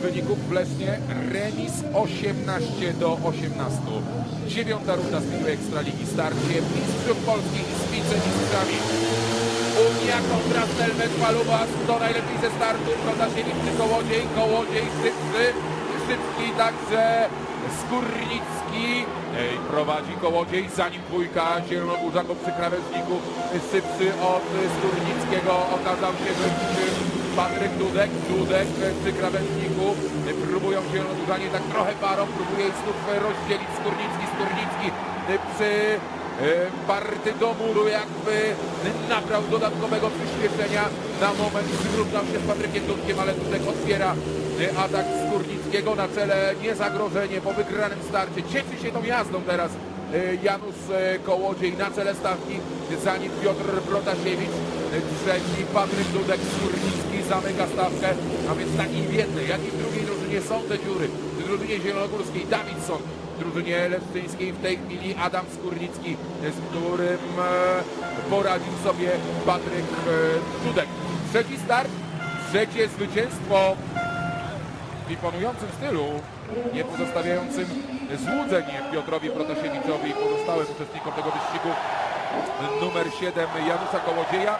wyników w Lesznie remis 18 do 18. Dziewiąta runda Speedway Ekstraligi starcie. Mistrzów Polski z wicemistrzami. Unia kontra Stelmet Palubas, kto najlepiej ze startu, Protasiewicz czy Kołodziej, Kołodziej, Szybcy, Szybki, także Skórnicki. Prowadzi Kołodziej, zanim dwójka Zielonogórzaków przy krawężniku, Szybcy od Skórnickiego okazał się być Patryk Dudek, Dudek przy krawężniku, próbują Zielonogórzanie tak trochę parą, próbuje znów rozdzielić Skórnicki, Skórnicki. Przy E, Party do muru jakby nabrał dodatkowego przyspieszenia. Na moment zrównał się z Patrykiem Dudkiem, ale Dudek otwiera atak Skórnickiego na cele. Niezagrożenie po wygranym starcie. Cieszy się tą jazdą teraz Janusz Kołodziej na cele stawki, zanim Piotr Protasiewicz, trzeci Patryk Dudek, Skórnicki zamyka stawkę, a więc takiej w jednej, jak i w drugiej drużynie są te dziury. W drużynie zielonogórskiej Davidson, w drużynie leszczyńskiej w tej chwili Adam Skórnicki, z którym e, poradził sobie Patryk e, Dudek. Trzeci start, trzecie zwycięstwo w imponującym stylu, nie pozostawiającym złudzeń Piotrowi Protasiewiczowi i pozostałym uczestnikom tego wyścigu numer 7 Janusza Kołodzieja.